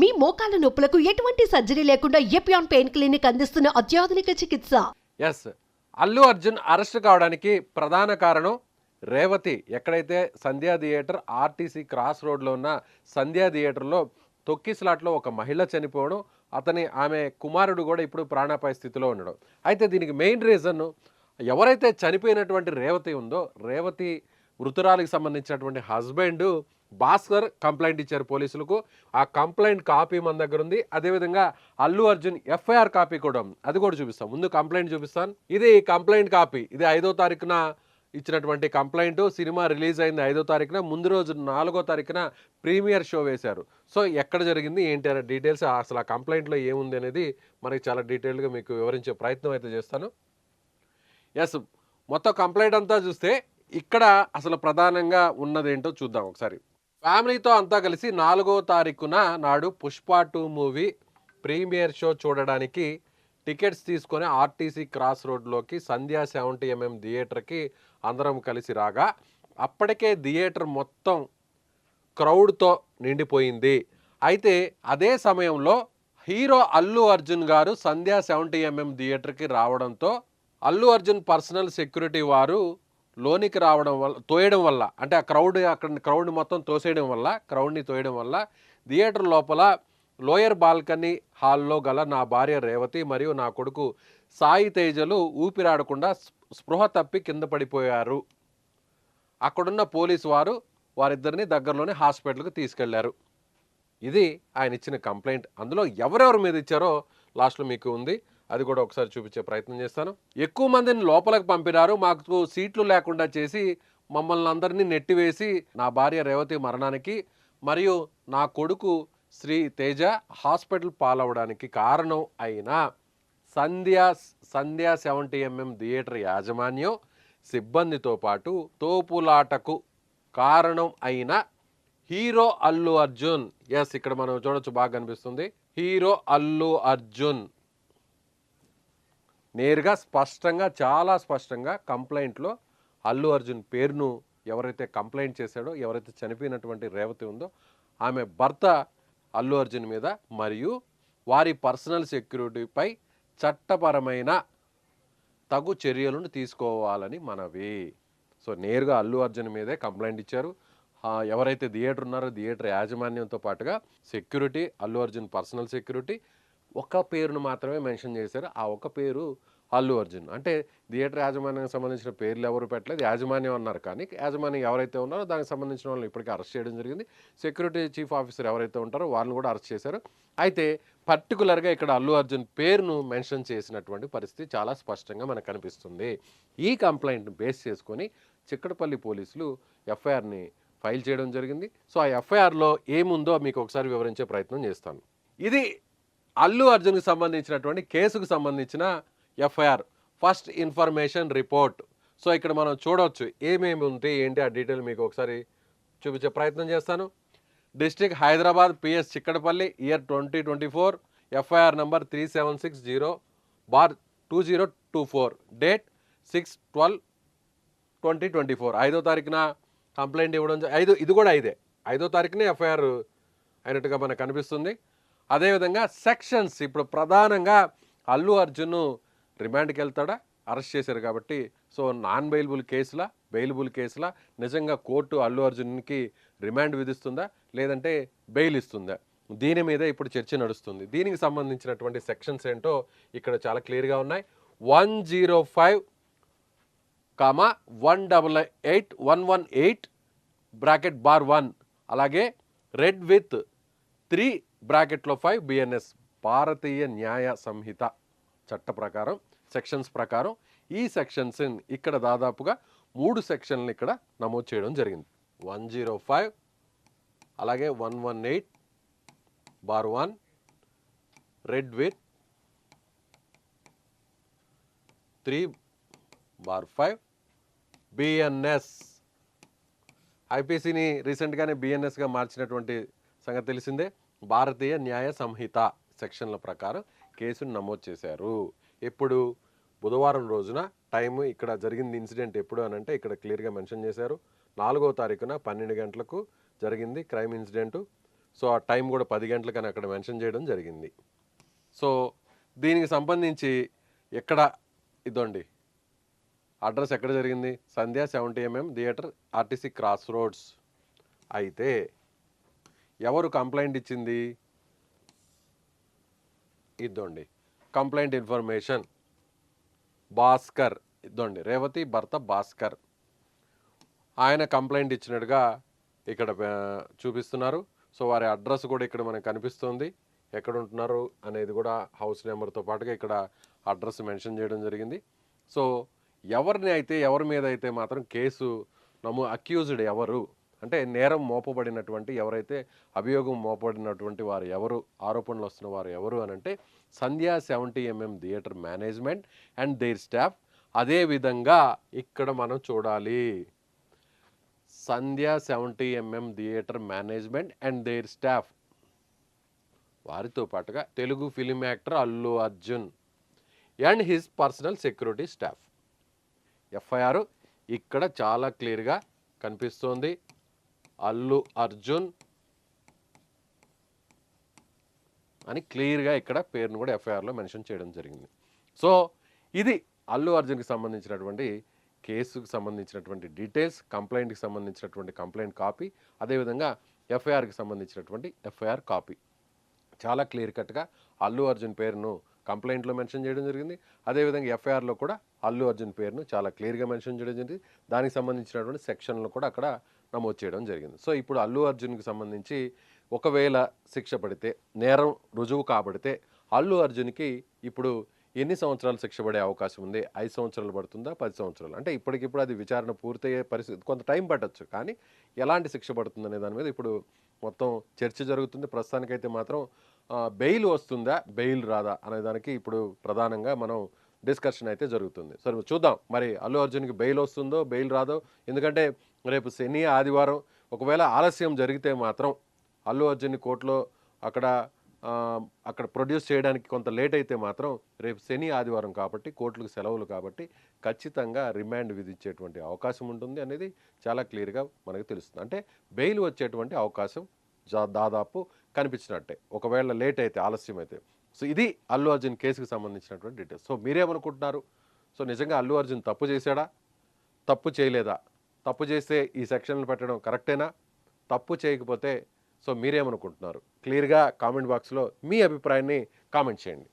మీ మోకాల నొప్పులకు ఎటువంటి సర్జరీ లేకుండా ఎపియాన్ పెయిన్ క్లినిక్ అందిస్తున్న అత్యాధునిక చికిత్స? ఎస్ అల్లు అర్జున్ అరెస్ట్ కావడానికి ప్రధాన కారణం రేవతి. ఎక్కడైతే సంధ్యా థియేటర్ ఆర్టీసీ క్రాస్ రోడ్లో ఉన్న సంధ్యా థియేటర్లో తొక్కిసలాట్లో ఒక మహిళ చనిపోవడం అతని ఆమె కుమారుడు కూడా ఇప్పుడు ప్రాణాపాయ స్థితిలో ఉండడం. అయితే దీనికి మెయిన్ రీజన్ ఎవరైతే చనిపోయినటువంటి రేవతి ఉందో రేవతి మృతురాలికి సంబంధించినటువంటి హస్బెండ్ భాస్కర్ కంప్లైంట్ ఇచ్చారు పోలీసులకు. ఆ కంప్లైంట్ కాపీ మన దగ్గర ఉంది. అదేవిధంగా అల్లు అర్జున్ ఎఫ్ఐఆర్ కాపీ కూడా అది కూడా చూపిస్తాం. ముందు కంప్లైంట్ చూపిస్తాను. ఇది కంప్లైంట్ కాపీ. ఇది ఐదో తారీఖున ఇచ్చినటువంటి కంప్లైంట్. సినిమా రిలీజ్ అయింది ఐదో తారీఖున. ముందు రోజు నాలుగో తారీఖున ప్రీమియర్ షో వేశారు. సో ఎక్కడ జరిగింది ఏంటి అనే డీటెయిల్స్ అసలు ఆ కంప్లైంట్లో ఏముంది అనేది మనకి చాలా డీటెయిల్గా మీకు వివరించే ప్రయత్నం అయితే చేస్తాను. ఎస్ మొత్తం కంప్లైంట్ అంతా చూస్తే ఇక్కడ అసలు ప్రధానంగా ఉన్నదేంటో చూద్దాం ఒకసారి. ఫ్యామిలీతో అంతా కలిసి నాలుగో తారీఖున నాడు Pushpa two movie premiere show చూడడానికి టికెట్స్ తీసుకొని ఆర్టీసీ క్రాస్ రోడ్లోకి సంధ్యా సెవెంటీ ఎంఎం థియేటర్కి అందరం కలిసి రాగా అప్పటికే థియేటర్ మొత్తం క్రౌడ్తో నిండిపోయింది. అయితే అదే సమయంలో హీరో అల్లు అర్జున్ గారు సంధ్యా సెవెంటీ ఎంఎం థియేటర్కి రావడంతో అల్లు అర్జున్ పర్సనల్ సెక్యూరిటీ వారు లోనికి రావడం వల్ల తోయడం వల్ల అంటే ఆ క్రౌడ్ అక్కడ క్రౌడ్ మొత్తం తోసేయడం వల్ల క్రౌడ్ని తోయడం వల్ల థియేటర్ లోపల లోయర్ బాల్కనీ హాల్లో గల నా భార్య రేవతి మరియు నా కొడుకు సాయి తేజలు ఊపిరాడకుండా స్పృహ తప్పి కింద పడిపోయారు. అక్కడున్న పోలీసు వారు వారిద్దరిని దగ్గరలోనే హాస్పిటల్కి తీసుకెళ్ళారు. ఇది ఆయన ఇచ్చిన కంప్లైంట్. అందులో ఎవరెవరి మీద ఇచ్చారో లాస్ట్లో మీకు ఉంది. అది కూడా ఒకసారి చూపించే ప్రయత్నం చేస్తాను. ఎక్కువ మందిని లోపలికి పంపినారు మాకు సీట్లు లేకుండా చేసి మమ్మల్ని అందరినీ నెట్టివేసి నా భార్య రేవతి మరణానికి మరియు నా కొడుకు శ్రీ తేజ హాస్పిటల్ పాలవడానికి కారణం అయిన Sandhya Sandhya seventy MM theatre యాజమాన్యం సిబ్బందితో పాటు తోపులాటకు కారణం అయిన హీరో అల్లు అర్జున్. ఎస్ ఇక్కడ మనం చూడొచ్చు బాగా కనిపిస్తుంది హీరో అల్లు అర్జున్. నేరుగా స్పష్టంగా చాలా స్పష్టంగా కంప్లైంట్లో అల్లు అర్జున్ పేరును ఎవరైతే కంప్లైంట్ చేశాడో ఎవరైతే చనిపోయినటువంటి రేవతి ఉందో ఆమె భర్త అల్లు అర్జున్ మీద మరియు వారి పర్సనల్ సెక్యూరిటీపై చట్టపరమైన తగు చర్యలను తీసుకోవాలని మనవి. సో నేరుగా అల్లు అర్జున్ మీదే కంప్లైంట్ ఇచ్చారు. ఎవరైతే థియేటర్ ఉన్నారో థియేటర్ యాజమాన్యంతో పాటుగా security Allu Arjun personal security ఒక పేరును మాత్రమే మెన్షన్ చేశారు. ఆ ఒక పేరు అల్లు అర్జున్. అంటే థియేటర్ యాజమాన్యానికి సంబంధించిన పేర్లు ఎవరు పెట్టలేదు. యాజమాన్యం అన్నారు కానీ యాజమాన్యం ఎవరైతే ఉన్నారో దానికి సంబంధించిన వాళ్ళని ఇప్పటికీ అరెస్ట్ చేయడం జరిగింది. సెక్యూరిటీ చీఫ్ ఆఫీసర్ ఎవరైతే ఉంటారో వాళ్ళని కూడా అరెస్ట్ చేశారు. అయితే పర్టికులర్గా ఇక్కడ అల్లు అర్జున్ పేరును మెన్షన్ చేసినటువంటి పరిస్థితి చాలా స్పష్టంగా మనకు కనిపిస్తుంది. ఈ కంప్లైంట్ని బేస్ చేసుకొని చిక్కడపల్లి పోలీసులు ఎఫ్ఐఆర్ని ఫైల్ చేయడం జరిగింది. సో ఆ ఎఫ్ఐఆర్లో ఏముందో మీకు ఒకసారి వివరించే ప్రయత్నం చేస్తాను. ఇది అల్లు అర్జున్కి సంబంధించినటువంటి కేసుకు సంబంధించిన FIR first information report. So ఇక్కడ మనం చూడవచ్చు ఏమేమి ఉంటే ఏంటి ఆ డీటెయిల్ మీకు ఒకసారి చూపించే ప్రయత్నం చేస్తాను. District Hyderabad PS Chikkadpally year twenty twenty four FIR number three seven six zero bar two zero two four date six twelve twenty twenty four. ఐదో తారీఖున కంప్లైంట్ ఇవ్వడం ఐదు ఇది కూడా ఐదే. ఐదో తారీఖునే ఎఫ్ఐఆర్ అయినట్టుగా మనకు కనిపిస్తుంది. అదేవిధంగా సెక్షన్స్ ఇప్పుడు ప్రధానంగా అల్లు అర్జున్ రిమాండ్కి వెళ్తాడా? అరెస్ట్ చేశారు కాబట్టి. సో నాన్ బెయిలబుల్ కేసులా? బెయిలబుల్ కేసులా? నిజంగా కోర్టు అల్లు అర్జున్కి రిమాండ్ విధిస్తుందా? లేదంటే బెయిల్ ఇస్తుందా? దీని మీద ఇప్పుడు చర్చ నడుస్తుంది. దీనికి సంబంధించినటువంటి సెక్షన్స్ ఏంటో ఇక్కడ చాలా క్లియర్గా ఉన్నాయి. One zero five comma one double eight one one eight bracket bar one. అలాగే రెడ్ విత్ త్రీ బ్రాకెట్లో ఫైవ్ బిఎన్ఎస్ భారతీయ న్యాయ సంహిత చట్ట ప్రకారం సెక్షన్స్ ప్రకారం ఈ సెక్షన్స్ ఇక్కడ దాదాపుగా మూడు సెక్షన్లు ఇక్కడ నమోదు చేయడం జరిగింది. వన్ జీరో ఫైవ్ అలాగే one one eight bar one read with three bar five BNS ఐపీసీని రీసెంట్గానే బిఎన్ఎస్గా మార్చినటువంటి సంగతి తెలిసిందే. భారతీయ న్యాయ సంహిత సెక్షన్ల ప్రకారం కేసును నమోదు చేశారు. ఎప్పుడు? బుధవారం రోజున. టైము ఇక్కడ జరిగింది ఇన్సిడెంట్ ఎప్పుడు అని అంటే ఇక్కడ క్లియర్గా మెన్షన్ చేశారు. నాలుగో తారీఖున పన్నెండు గంటలకు జరిగింది క్రైమ్ ఇన్సిడెంటు. సో ఆ టైం కూడా పది గంటలకని అక్కడ మెన్షన్ చేయడం జరిగింది. సో దీనికి సంబంధించి ఎక్కడ ఇదండి? అడ్రస్ ఎక్కడ జరిగింది? Sandhya seventy MM theatre RTC cross roads అయితే ఎవరు కంప్లైంట్ ఇచ్చింది? ఇద్దండి. Complaint information. భాస్కర్ ఇద్దండి. రేవతి భర్త భాస్కర్. ఆయన కంప్లైంట్ ఇచ్చినట్టుగా ఇక్కడ చూపిస్తున్నారు. సో వారి అడ్రస్ కూడా ఇక్కడ మనకు కనిపిస్తుంది. ఎక్కడ ఉంటున్నారు అనేది కూడా హౌస్ నెంబర్తో పాటుగా ఇక్కడ అడ్రస్ మెన్షన్ చేయడం జరిగింది. సో ఎవరిని అయితే ఎవరి మీద అయితే మాత్రం కేసు నమో అక్యూజ్డ్ ఎవరు అంటే నేరం మోపబడినటువంటి ఎవరైతే అభియోగం మోపబడినటువంటి వారు ఎవరు ఆరోపణలు వస్తున్న వారు ఎవరు అని అంటే Sandhya seventy MM theatre management and their staff. అదేవిధంగా ఇక్కడ మనం చూడాలి. Sandhya seventy MM theatre management and their staff. వారితో పాటుగా Telugu film actor Allu Arjun and his personal security staff. FIR ఇక్కడ చాలా క్లియర్గా కనిపిస్తోంది. అల్లు అర్జున్ అని క్లియర్గా ఇక్కడ పేరును కూడా ఎఫ్ఐఆర్లో మెన్షన్ చేయడం జరిగింది. సో ఇది అల్లు అర్జున్కి సంబంధించినటువంటి కేసుకు సంబంధించినటువంటి డీటెయిల్స్ కంప్లైంట్కి సంబంధించినటువంటి కంప్లైంట్ కాపీ అదేవిధంగా ఎఫ్ఐఆర్కి సంబంధించినటువంటి ఎఫ్ఐఆర్ కాపీ. చాలా క్లియర్ కట్గా అల్లు అర్జున్ పేరును కంప్లైంట్లో మెన్షన్ చేయడం జరిగింది. అదేవిధంగా ఎఫ్ఐఆర్లో కూడా అల్లు అర్జున్ పేరును చాలా క్లియర్గా మెన్షన్ చేయడం జరిగింది. దానికి సంబంధించినటువంటి సెక్షన్లు కూడా అక్కడ నమోదు చేయడం జరిగింది. సో ఇప్పుడు అల్లు అర్జున్కి సంబంధించి ఒకవేళ శిక్ష పడితే నేరం రుజువు కాబడితే అల్లు అర్జున్కి ఇప్పుడు ఎన్ని సంవత్సరాలు శిక్ష పడే అవకాశం ఉంది? ఐదు సంవత్సరాలు పడుతుందా? పది సంవత్సరాలు? అంటే ఇప్పటికిప్పుడు అది విచారణ పూర్తయ్యే పరిస్థితి కొంత టైం పట్టచ్చు. కానీ ఎలాంటి శిక్ష పడుతుంది అనే దాని మీద ఇప్పుడు మొత్తం చర్చ జరుగుతుంది. ప్రస్తుతానికైతే మాత్రం బెయిల్ వస్తుందా? బెయిల్ రాదా? అనే దానికి ఇప్పుడు ప్రధానంగా మనం డిస్కషన్ అయితే జరుగుతుంది. సరే చూద్దాం. మరి అల్లు అర్జున్కి బెయిల్ వస్తుందో బెయిల్ రాదో? ఎందుకంటే రేపు శని ఆదివారం ఒకవేళ ఆలస్యం జరిగితే మాత్రం అల్లు అర్జున్ కోర్టులో అక్కడ అక్కడ ప్రొడ్యూస్ చేయడానికి కొంత లేట్ అయితే మాత్రం రేపు శని ఆదివారం కాబట్టి కోర్టులకు సెలవులు కాబట్టి ఖచ్చితంగా రిమాండ్ విధించేటువంటి అవకాశం ఉంటుంది అనేది చాలా క్లియర్గా మనకు తెలుస్తుంది. అంటే బెయిల్ వచ్చేటువంటి అవకాశం దాదాపు కనిపించినట్టే. ఒకవేళ లేట్ అయితే ఆలస్యం అయితే. సో ఇది అల్లు అర్జున్ కేసుకు సంబంధించినటువంటి డీటెయిల్స్. సో మీరేమనుకుంటున్నారు? సో నిజంగా అల్లు అర్జున్ తప్పు చేశాడా? తప్పు చేయలేదా? తప్పు చేస్తే ఈ సెక్షన్లు పెట్టడం కరెక్టేనా? తప్పు చేయకపోతే సో మీరేమనుకుంటున్నారు? క్లియర్గా కామెంట్ బాక్స్లో మీ అభిప్రాయాన్ని కామెంట్ చేయండి.